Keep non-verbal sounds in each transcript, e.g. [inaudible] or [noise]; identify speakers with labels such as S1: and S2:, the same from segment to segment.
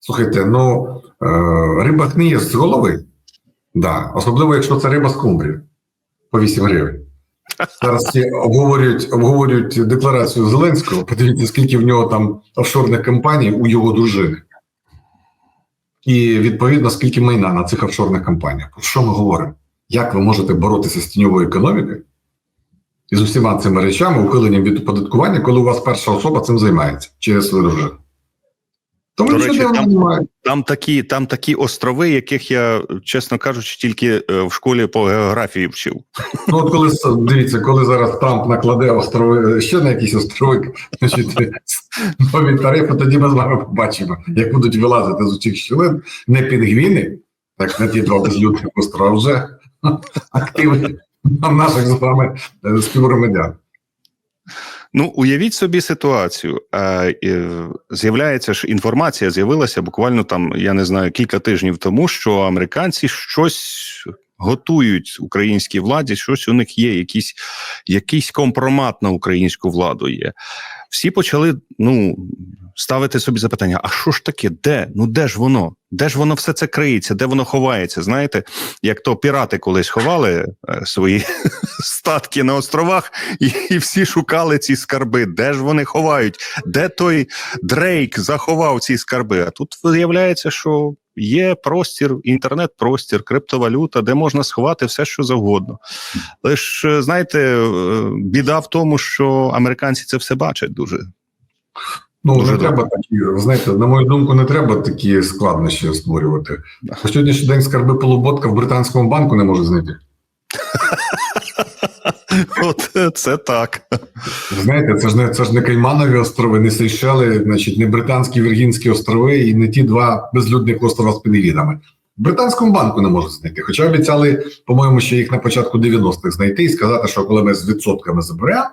S1: Слухайте, ну е, риба гниє з голови, да. особливо якщо це риба з кумбрів по 8 гривень. Зараз всі обговорюють, обговорюють декларацію Зеленського. Подивіться, скільки в нього там офшорних компаній у його дружини. І відповідно, скільки майна на цих офшорних компаніях. Про що ми говоримо? Як ви можете боротися з тіньовою економікою і з усіма цими речами, ухиленням від оподаткування, коли у вас перша особа цим займається через свою дружину? Тому
S2: До речі, там-
S1: немає.
S2: Там такі, там такі острови, яких я, чесно кажучи, тільки е, в школі по географії вчив.
S1: Ну, от коли дивіться, коли зараз Трамп накладе острови ще на якісь острови, значить нові тарифи, тоді ми з вами побачимо, як будуть вилазити з усіх щілин не пінгвіни, так на ті два безлюдних острова, вже активи наших з вами е, співгромадян.
S2: Ну, уявіть собі ситуацію. Е, з'являється ж інформація, з'явилася буквально там, я не знаю, кілька тижнів тому, що американці щось готують українській владі, щось у них є, якийсь, якийсь компромат на українську владу є. Всі почали ну, ставити собі запитання: а що ж таке? Де? Ну де ж воно? Де ж воно все це криється? Де воно ховається? Знаєте, як то пірати колись ховали е, свої [laughs] статки на островах, і, і всі шукали ці скарби. Де ж вони ховають? Де той Дрейк заховав ці скарби? А тут виявляється, що є простір, інтернет-простір, криптовалюта, де можна сховати все, що завгодно. Лише знаєте, е, біда в тому, що американці це все бачать дуже.
S1: Ну,
S2: Дуже
S1: не
S2: добре.
S1: треба такі, знаєте, на мою думку, не треба такі складнощі створювати. По сьогоднішній день скарби полуботка в британському банку не може знайти. [laughs]
S2: От е, це так.
S1: Знаєте, це ж не це ж не Кайманові острови, не Сейшели, значить, не британські Віргінські острови і не ті два безлюдних острова з пінгвінами. В британському банку не можуть знайти. Хоча обіцяли, по-моєму, ще їх на початку 90-х знайти і сказати, що коли ми з відсотками заберемо,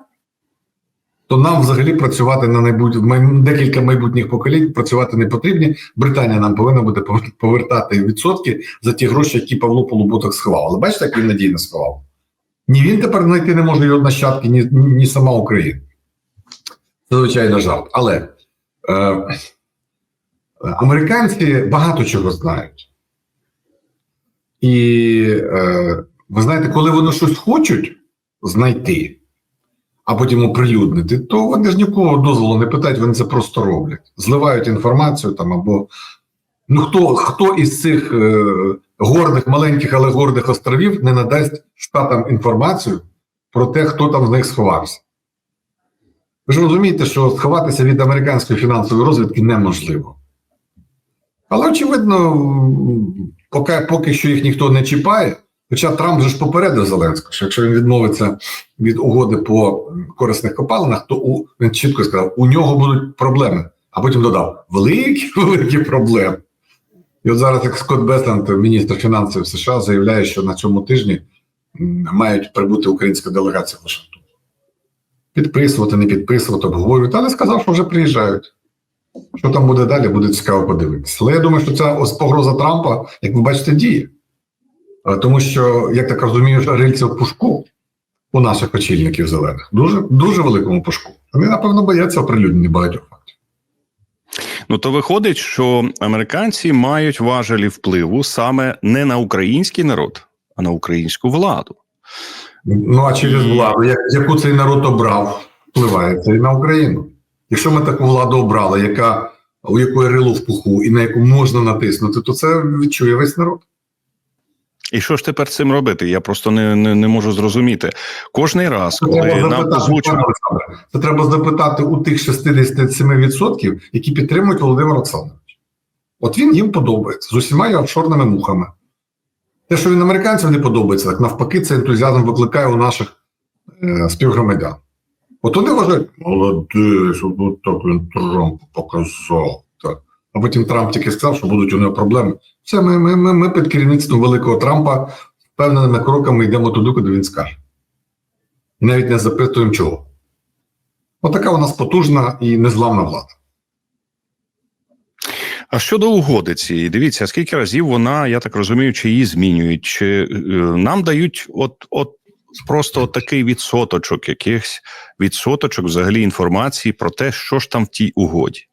S1: то нам взагалі працювати на найбудь... декілька майбутніх поколінь працювати не потрібні. Британія нам повинна буде повертати відсотки за ті гроші, які Павло Полуботок сховав. Але бачите, як він надійно сховав. Ні він тепер знайти не може його нащадки, ні, ні сама Україна. Це звичайно жарт. Але е, американці багато чого знають. І е, ви знаєте, коли вони щось хочуть знайти, а потім оприлюднити, то вони ж нікого дозволу не питають, вони це просто роблять. Зливають інформацію там або. Ну, хто, хто із цих е, гордих, маленьких, але гордих островів не надасть штатам інформацію про те, хто там з них сховався? Ви ж розумієте, що сховатися від американської фінансової розвідки неможливо. Але, очевидно, поки, поки що їх ніхто не чіпає. Хоча Трамп же ж попередив Зеленського, що якщо він відмовиться від угоди по корисних копалинах, то у, він чітко сказав, у нього будуть проблеми. А потім додав: великі, [laughs] великі проблеми. І от зараз, як Скотт Бесленд, міністр фінансів США, заявляє, що на цьому тижні мають прибути українська делегація в Вашингтон. Підписувати, не підписувати, обговорювати, але сказав, що вже приїжджають. Що там буде далі, буде цікаво подивитися. Але я думаю, що ця ось погроза Трампа, як ви бачите, діє. Е, Тому що, як так розумію, рильце в пушку у наших очільників зелених дуже дуже великому пушку. Вони, напевно, бояться оприлюднення багатьох фактів.
S2: Ну то виходить, що американці мають важелі впливу саме не на український народ, а на українську владу.
S1: Ну а через
S2: І-
S1: владу, яку цей народ обрав, впливає це і на Україну. Якщо ми таку владу обрали, яка у якої рило в пуху і на яку можна натиснути, то це відчує весь народ.
S2: І що ж тепер з цим робити? Я просто не, не, не можу зрозуміти. Кожний раз, коли
S1: треба
S2: нам озвучують.
S1: це треба запитати у тих 67%, які підтримують Володимира Олександровича. От він їм подобається з усіма його офшорними мухами. Те, що він американцям не подобається, так навпаки, це ентузіазм викликає у наших е, співгромадян. От вони вважають, молодець, от так він Трамп показав. А потім Трамп тільки сказав, що будуть у нього проблеми. Все, ми, ми, ми, ми під керівництвом великого Трампа впевненими кроками йдемо туди, куди він скаже. Навіть не запитуємо чого. Отака у нас потужна і незламна влада.
S2: А щодо угоди цієї, дивіться, скільки разів вона, я так розумію, чи її змінюють, чи е, нам дають от, от просто такий відсоточок, якихось відсоточок взагалі інформації про те, що ж там в тій угоді.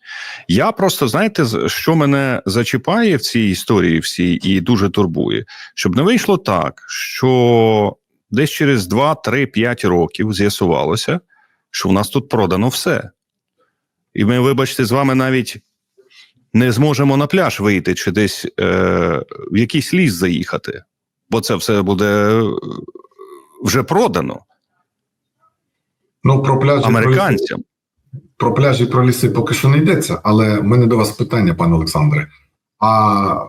S2: Я просто знаєте, що мене зачіпає в цій історії всій і дуже турбує, щоб не вийшло так, що десь через 2, 3, 5 років з'ясувалося, що в нас тут продано все. І ми, вибачте, з вами навіть не зможемо на пляж вийти чи десь е, в якийсь ліс заїхати, бо це все буде е, вже продано
S1: Ну, про пляжі, про,
S2: американцям.
S1: про пляжі про ліси поки що не йдеться, але в мене до вас питання, пане Олександре. А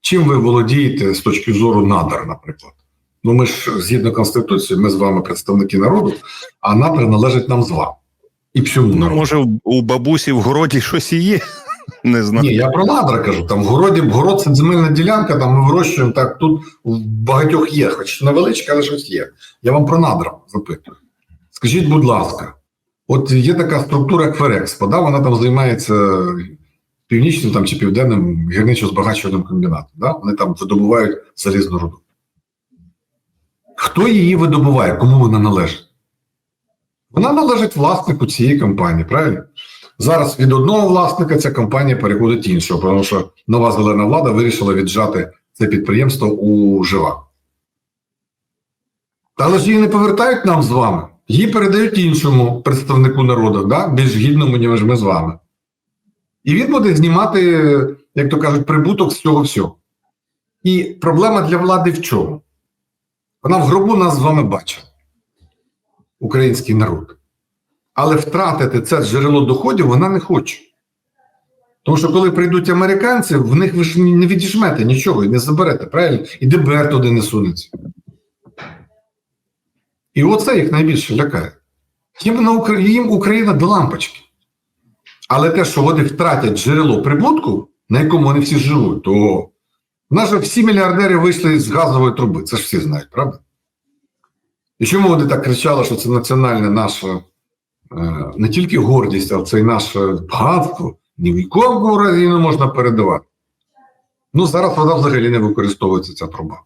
S1: чим ви володієте з точки зору надр, наприклад? Ну, ми ж згідно Конституції, ми з вами представники народу, а надр належить нам з вами. І всьому
S2: Ну, може, у- у бабусі в городі щось і є. Не знаю.
S1: Ні, я про надра кажу. Там городі город це земельна ділянка, там ми вирощуємо так. Тут в багатьох є, хоч невеличке, але щось є. Я вам про надра запитую. Скажіть, будь ласка, от є така структура як Ферекспо, да? вона там займається північним там, чи південним гірничо-збагачувальним комбінатом. Да? Вони там видобувають залізну руду. Хто її видобуває? Кому вона належить? Вона належить власнику цієї компанії, правильно? Зараз від одного власника ця компанія переходить іншого, тому що нова зелена влада вирішила віджати це підприємство у жива. Але ж її не повертають нам з вами. Її передають іншому представнику народу, да? більш гідному, ніж ми з вами. І він буде знімати, як то кажуть, прибуток з цього всього. І проблема для влади в чому? Вона в гробу нас з вами бачить, український народ. Але втратити це джерело доходів вона не хоче. Тому що коли прийдуть американці, в них ви ж не відіжмете нічого і не заберете, правильно? І ДБР туди не сунеться. І оце їх найбільше лякає. Їм, на Укра... їм Україна до лампочки. Але те, що вони втратять джерело прибутку, на якому вони всі живуть, то в нас же всі мільярдери вийшли з газової труби. Це ж всі знають, правда? І чому вони так кричали, що це національне наше не тільки гордість, а це й наше багатство, ні в якому разі не можна передавати. Ну, зараз вона взагалі не використовується ця труба.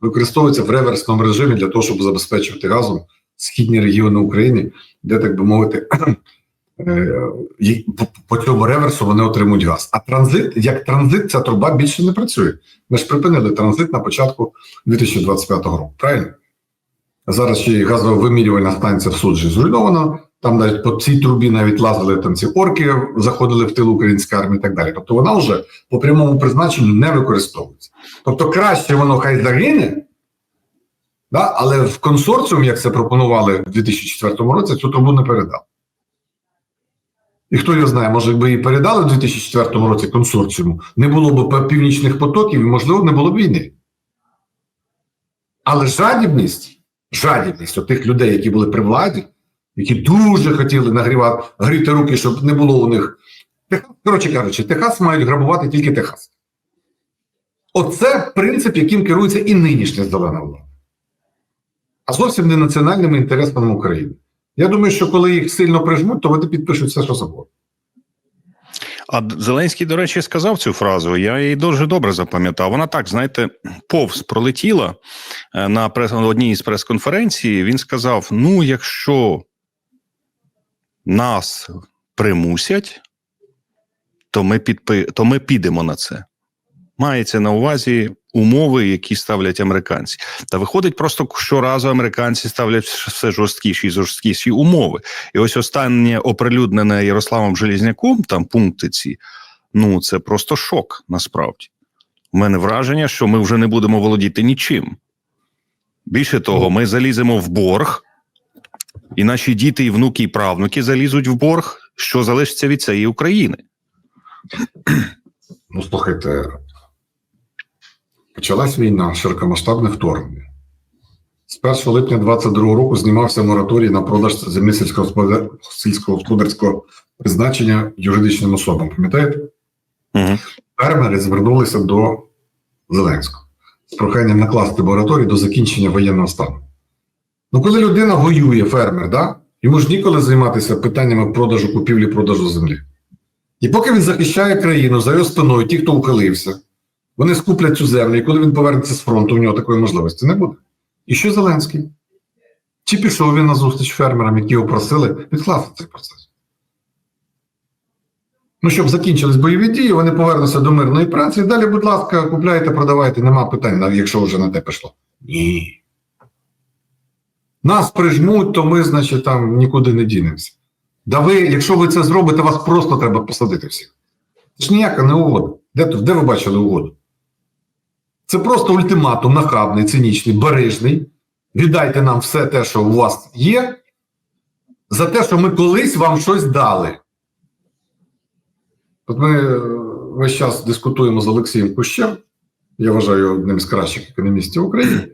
S1: Використовується в реверсному режимі для того, щоб забезпечувати газом східні регіони України, де, так би мовити, [clears throat] е, по- цьому реверсу вони отримують газ. А транзит, як транзит, ця труба більше не працює. Ми ж припинили транзит на початку 2025 року, правильно? Зараз ще й газовимірювальна станція в суджі зруйнована. Там навіть по цій трубі навіть лазили там ці орки, заходили в тил української армії і так далі. Тобто вона вже по прямому призначенню не використовується. Тобто краще воно хай загине, да? але в консорціум, як це пропонували в 2004 році, цю трубу не передав. І хто його знає, може, якби її передали в 2004 році консорціуму, не було б північних потоків можливо, не було б війни. Але жадібність, жадібність тих людей, які були при владі, які дуже хотіли нагрівати, гріти руки, щоб не було у них. Коротше кажучи, Техас мають грабувати тільки Техас. Оце принцип, яким керується і нинішня зелена влада. А зовсім не національними інтересами України. Я думаю, що коли їх сильно прижмуть, то вони підпишуть все, що завгодно.
S2: А Зеленський, до речі, сказав цю фразу. Я її дуже добре запам'ятав. Вона так, знаєте, повз пролетіла е, на прес одній із прес-конференцій. Він сказав: ну, якщо нас примусять, то ми, підпи... то ми підемо на це. Мається на увазі умови, які ставлять американці. Та виходить, просто щоразу американці ставлять все жорсткіші і жорсткіші умови. І ось останнє оприлюднене Ярославом Желізняком, там пункти ці, ну це просто шок насправді. У мене враження, що ми вже не будемо володіти нічим. Більше того, ми заліземо в борг, і наші діти, і внуки, і правнуки залізуть в борг, що залишиться від цієї України.
S1: Ну, слухайте, почалась війна, широкомасштабне вторгнення. З 1 липня 2022 року знімався мораторій на продаж землі сільськогосподар- сільськогосподарського призначення юридичним особам. Пам'ятаєте?
S2: Угу.
S1: Фермери звернулися до Зеленського з проханням накласти мораторій до закінчення воєнного стану. Ну, коли людина воює, фермер, да? йому ж ніколи займатися питаннями продажу купівлі продажу землі. І поки він захищає країну за його спиною, ті, хто ухилився, вони скуплять цю землю, і коли він повернеться з фронту, у нього такої можливості не буде. І що Зеленський? Чи пішов він на зустріч фермерам, які його просили відкласти цей процес? Ну, щоб закінчились бойові дії, вони повернуться до мирної праці. І далі, будь ласка, купляйте, продавайте, нема питань, якщо вже на те пішло. Ні. Нас прижмуть, то ми, значить, там нікуди не дінемося. Да ви, якщо ви це зробите, вас просто треба посадити всіх. Це ж ніяка не угода. Де, де ви бачили угоду? Це просто ультиматум нахабний, цинічний, бережний. Віддайте нам все те, що у вас є, за те, що ми колись вам щось дали. От ми е, весь час дискутуємо з Олексієм Кущем. Я вважаю одним з кращих економістів України.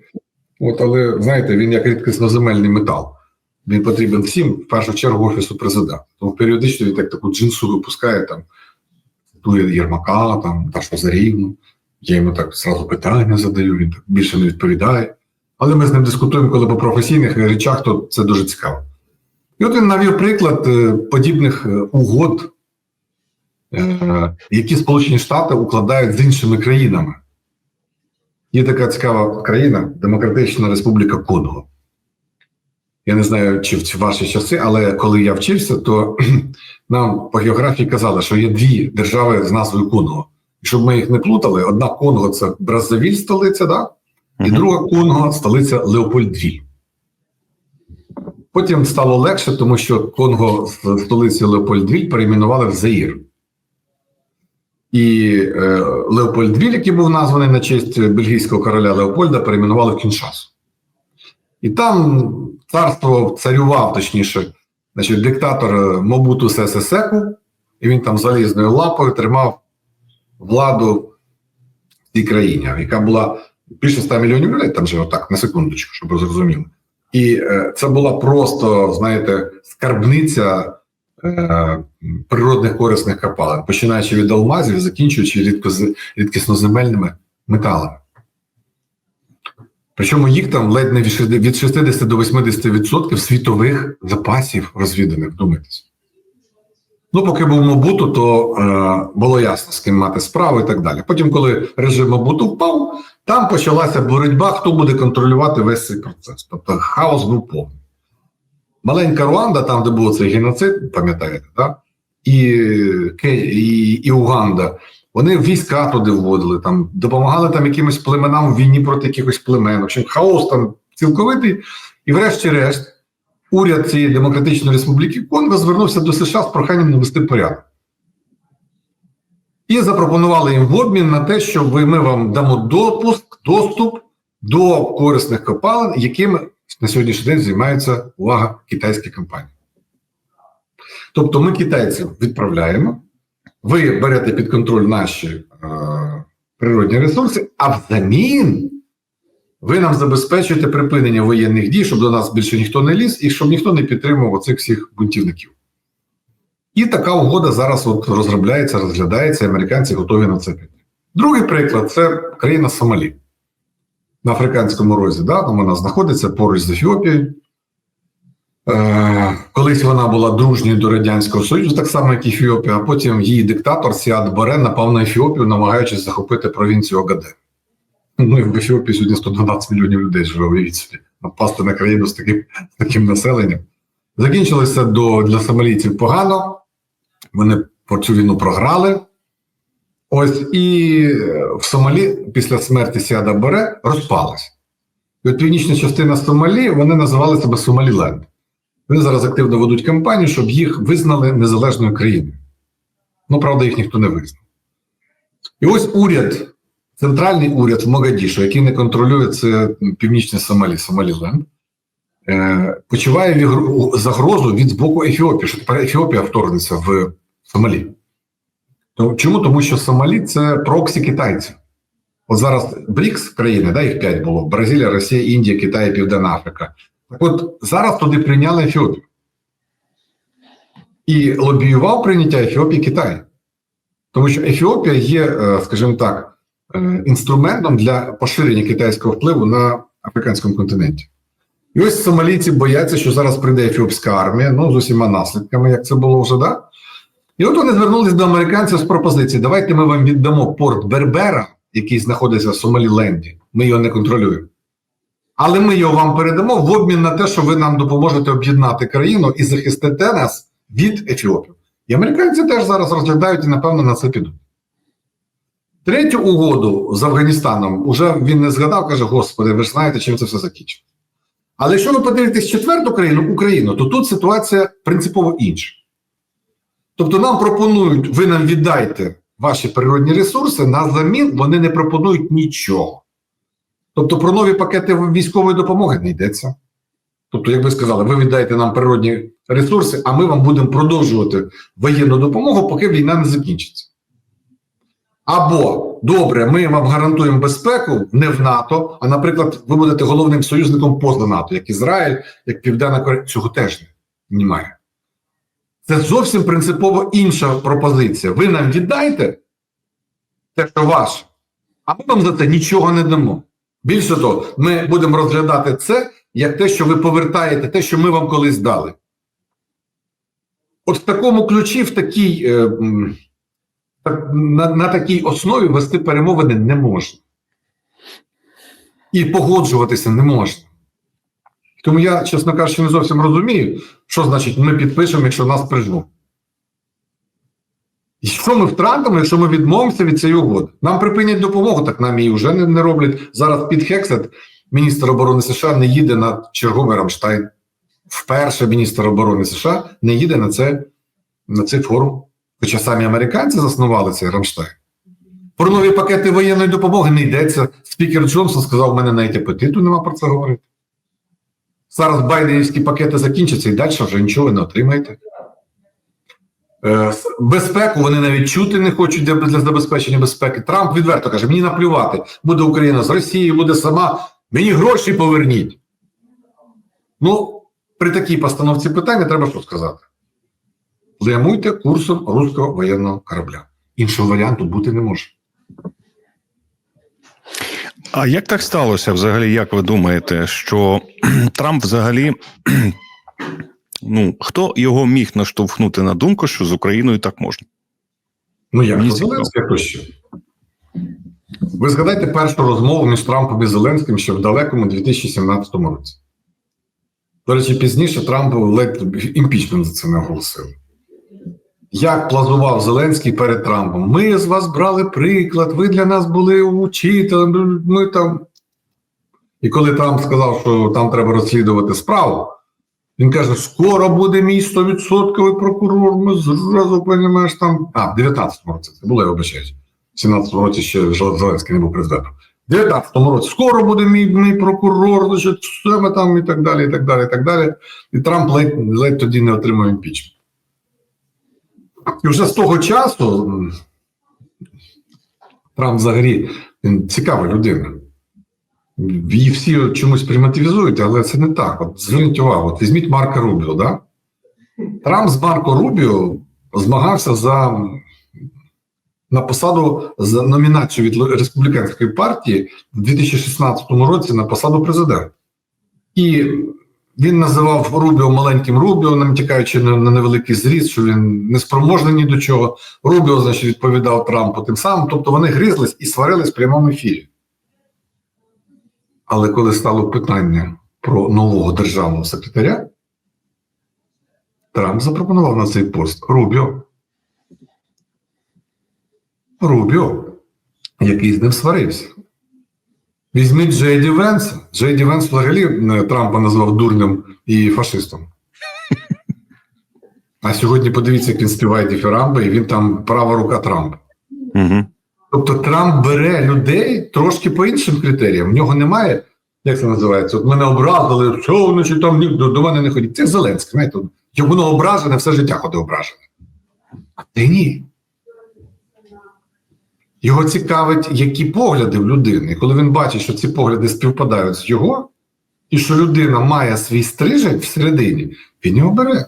S1: От, але знаєте, він як рідкісноземельний метал. Він потрібен всім, в першу чергу, офісу президента. Тому періодично він так таку джинсу випускає там, цитує Єрмака, там, Дашу Зарівну. Я йому так зразу питання задаю, він так більше не відповідає. Але ми з ним дискутуємо, коли по професійних речах, то це дуже цікаво. І от він навів приклад е, подібних е, угод, е, які Сполучені Штати укладають з іншими країнами. Є така цікава країна Демократична Республіка Конго. Я не знаю, чи в ваші часи, але коли я вчився, то [clears throat] нам по географії казали, що є дві держави з назвою Конго. І щоб ми їх не плутали, одна Конго це Браззавіль, столиця, да? і друга Конго столиця Леопольдвіль. Потім стало легше, тому що Конго з столиці Леопольдвіль перейменували в Заїр. І е, Леопольдвіль, який був названий на честь бельгійського короля Леопольда, перейменували в Кіншасу. І там царство царював, точніше, значить, диктатор е, Мобуту Сесе і він там залізною лапою тримав владу в цій країні, яка була більше 100 мільйонів людей, там же отак, на секундочку, щоб ви зрозуміли. І е, це була просто, знаєте, скарбниця природних корисних копалин, починаючи від алмазів, закінчуючи рідкісноземельними металами. Причому їх там ледь не від 60 до 80% світових запасів розвіданих, вдумайтесь. Ну, поки був Мобуту, то е, було ясно, з ким мати справу і так далі. Потім, коли режим Мобуту впав, там почалася боротьба, хто буде контролювати весь цей процес. Тобто хаос був повний. Маленька Руанда, там, де був цей геноцид, пам'ятаєте, так? І, і, і Уганда, вони війська туди вводили, там, допомагали там якимось племенам в війні проти якихось племен. В общем, хаос там цілковитий. І врешті-решт, уряд цієї Демократичної Республіки Конго звернувся до США з проханням навести порядок. І запропонували їм в обмін на те, що ми вам дамо допуск, доступ до корисних копалин, якими на сьогоднішній день займаються увага китайські компанії. Тобто ми китайців відправляємо, ви берете під контроль наші е, природні ресурси, а взамін ви нам забезпечуєте припинення воєнних дій, щоб до нас більше ніхто не ліз і щоб ніхто не підтримував оцих всіх бунтівників. І така угода зараз от розробляється, розглядається, і американці готові на це піти. Другий приклад це країна Сомалі на Африканському розі. Да? Там вона знаходиться поруч з Ефіопією. Е, колись вона була дружньою до Радянського Союзу, так само, як Ефіопія, а потім її диктатор Сіад Баре напав на Ефіопію, намагаючись захопити провінцію Огаде. Ну і в Ефіопії сьогодні 112 мільйонів людей живе, уявіть собі, напасти на країну з таким, з таким населенням. Закінчилося до, для сомалійців погано. Вони цю війну програли. Ось і е, в Сомалі після смерті Сіада Баре розпалась. І от північна частина Сомалі вони називали себе Сомаліленд. Вони зараз активно ведуть кампанію, щоб їх визнали незалежною країною. Ну, правда, їх ніхто не визнав. І ось уряд, центральний уряд в Могадішу, який не контролює це північне Сомалі, Сомаліленд, е, почуває загрозу від боку Ефіопії, що тепер Ефіопія вторгнеться в Сомалі. Чому? Тому що Сомалі це проксі китайців. От зараз БРІКС країни, да, їх п'ять було: Бразилія, Росія, Індія, Китай, Південна Африка. Так от зараз туди прийняли Ефіопію. І лобіював прийняття Ефіопії Китай. Тому що Ефіопія є, е, скажімо так, е, інструментом для поширення китайського впливу на африканському континенті. І ось сомалійці бояться, що зараз прийде ефіопська армія, ну з усіма наслідками, як це було вже, да? І от вони звернулись до американців з пропозицією: давайте ми вам віддамо порт Бербера, який знаходиться в Сомаліленді. Ми його не контролюємо. Але ми його вам передамо в обмін на те, що ви нам допоможете об'єднати країну і захистите нас від Ефіопів. І американці теж зараз розглядають і, напевно, на це підуть. Третю угоду з Афганістаном уже він не згадав, каже: Господи, ви ж знаєте, чим це все закінчиться. Але якщо ви подивитесь четверту країну Україну, то тут ситуація принципово інша. Тобто нам пропонують, ви нам віддайте ваші природні ресурси, на замін вони не пропонують нічого. Тобто про нові пакети військової допомоги не йдеться. Тобто, як ви сказали, ви віддаєте нам природні ресурси, а ми вам будемо продовжувати воєнну допомогу, поки війна не закінчиться. Або добре, ми вам гарантуємо безпеку не в НАТО, а, наприклад, ви будете головним союзником поза НАТО, як Ізраїль, як Південна Корея. Цього теж немає. Це зовсім принципово інша пропозиція. Ви нам віддайте те, що ваше, а ми вам за це нічого не дамо. Більше того, ми будемо розглядати це як те, що ви повертаєте, те, що ми вам колись дали. От в такому ключі, в такій, е, на, на такій основі вести перемовини не можна. І погоджуватися не можна. Тому я, чесно кажучи, не зовсім розумію, що значить ми підпишемо, якщо нас прижмуть. І що ми втратимо, якщо ми відмовимося від цієї угоди? Нам припинять допомогу, так нам її вже не, не роблять. Зараз під Хексет міністр оборони США не їде на черговий Рамштайн. Вперше міністр оборони США не їде на, це, на цей форум. Хоча самі американці заснували цей Рамштайн. Про нові пакети воєнної допомоги не йдеться. Спікер Джонсон сказав, у мене навіть апетиту нема про це говорити. Зараз байденівські пакети закінчаться і далі вже нічого не отримаєте. Е, Безпеку вони навіть чути не хочуть для, забезпечення безпеки. Трамп відверто каже: мені наплювати, буде Україна з Росією, буде сама. Мені гроші поверніть. Ну, при такій постановці питання треба що сказати? Прямуйте курсом руського воєнного корабля. Іншого варіанту бути не може.
S2: А як так сталося взагалі? Як ви думаєте, що [clears throat] Трамп взагалі [clears throat] ну хто його міг наштовхнути на думку, що з Україною так можна?
S1: Ну як
S2: цікаво.
S1: Зеленський, хто ще? Ви згадайте першу розмову між Трампом і Зеленським ще в далекому 2017 році. До речі, пізніше Трамп ледь імпічмент за це не оголосив. Як плазував Зеленський перед Трампом? Ми з вас брали приклад, ви для нас були учителем, ми там. І коли Трамп сказав, що там треба розслідувати справу, він каже: скоро буде мій 100% прокурор, ми зразу розумієш там. А, в 19-му році це було, я вибачаюсь. В 17-му році ще Зеленський не був президентом. В 19-му році скоро буде мій, мій прокурор, значить, все ми там і так далі, і так далі, і так далі. І Трамп ледь, ледь тоді не отримав імпічмент. І вже з того часу Трамп взагалі цікава людина. Її всі чомусь примативізують, але це не так. От зверніть увагу, от візьміть Марка Рубіо. Да? Трамп з Марко Рубіо змагався за на посаду за номінацію від республіканської партії в 2016 році на посаду президента. І він називав Рубіо маленьким Рубіо, натякаючи на, на невеликий зріст, що він не спроможний ні до чого. Рубіо, значить, відповідав Трампу тим самим. Тобто вони гризлись і сварились в прямому ефірі. Але коли стало питання про нового державного секретаря, Трамп запропонував на цей пост Рубіо. Рубіо, який з ним сварився. Візьміть Джейді Венса. Джейді Венс взагалі е, Трампа назвав дурним і фашистом. А сьогодні подивіться, як він співає діфірамби, і він там права рука Трампа.
S2: Угу.
S1: Тобто Трамп бере людей трошки по іншим критеріям. В нього немає, як це називається? От мене образили, що значить там ні, до, до мене не ходять. Це Зеленський, знаєте, воно ображене, все життя ходить ображене. А ти ні. Його цікавить, які погляди в людини. І коли він бачить, що ці погляди співпадають з його, і що людина має свій стрижень всередині, він його бере.